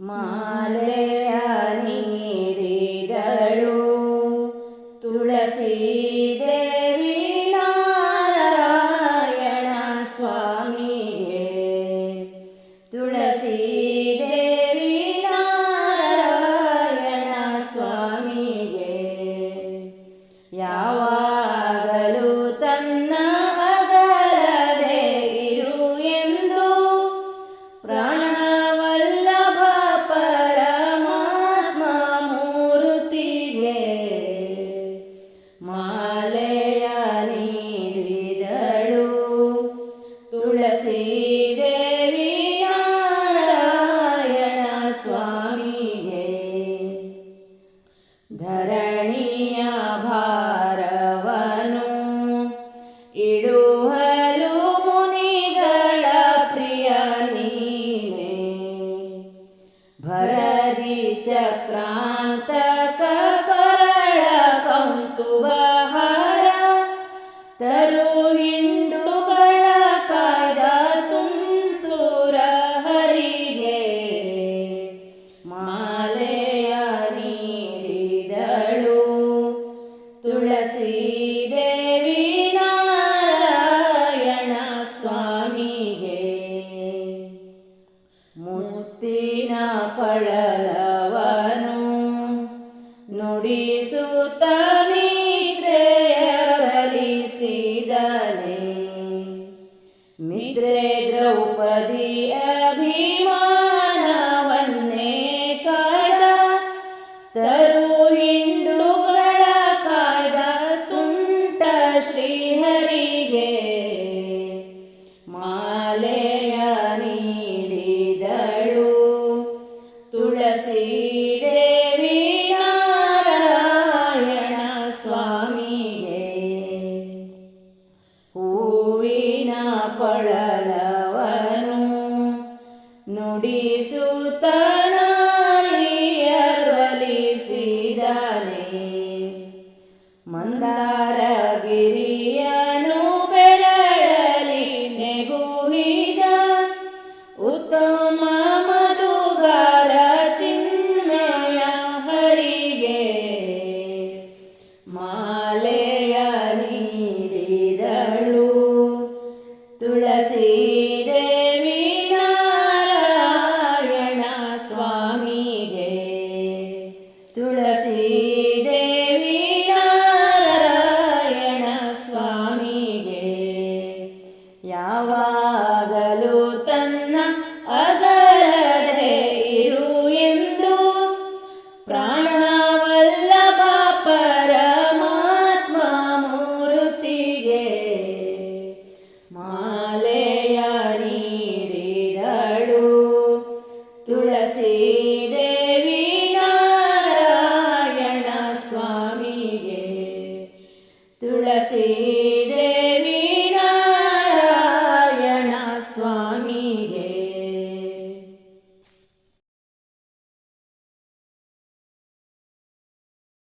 ಮಾಲೆಯ ನೀಡಿದಳು. ತುಳಸಿ ದೇವಿ ನಾರಾಯಣ ಸ್ವಾಮಿಗೆ ತುಳಸಿ ದೇವಿ ನಾರಾಯಣ ಸ್ವಾಮಿಗೆ ಯಾವಾಗಲೂ ಸ್ವಾಮಿಗೆ ಧರಣಿಯ ಭಾರವನು ಇಡುವಲು ಮುನಿಗಳ ಪ್ರಿಯ ನೀನೆ. ಭರದಿ ಚಕ್ರಾಂತಕ ತುಳಸಿ ದೇವಿ ನಾರಾಯಣ ಸ್ವಾಮಿಗೆ ಮುತ್ತಿನ ಕಳಲವನು ನುಡಿಸುತ್ತ ಮಿತ್ರೆಯ ಬಲಿಸಿದನೆ ಮಿತ್ರೆ ದ್ರೌಪದಿ ಅಭಿಮಾನವನ್ನೇ ಕಾಯ್ದ ಶ್ರೀಹರಿಗೆ ಮಾಲೆಯ ನೀಡಿದಳು. ತುಳಸಿ ದೇವಿ ನಾರಾಯಣ ಸ್ವಾಮಿಗೆ ಹೂವಿನ ಕೊಳಲವನು ನುಡಿಸುತ್ತನಾಯಿಯರ್ವಲಿಸಿದನೆ ಮಂದಾರಗಿರಿಯನು ತುಳಸಿ ದೇವಿ ನಾರಾಯಣ ಸ್ವಾಮಿಗೆ. ತುಳಸಿ ದೇವಿ ನಾರಾಯಣ ಸ್ವಾಮಿಗೆ. ಯಾವ ತುಳಸಿ ದೇವಿ ನಾರಾಯಣ ಸ್ವಾಮಿಗೆ ತುಳಸಿ ದೇವಿ ನಾರಾಯಣ ಸ್ವಾಮಿಗೆ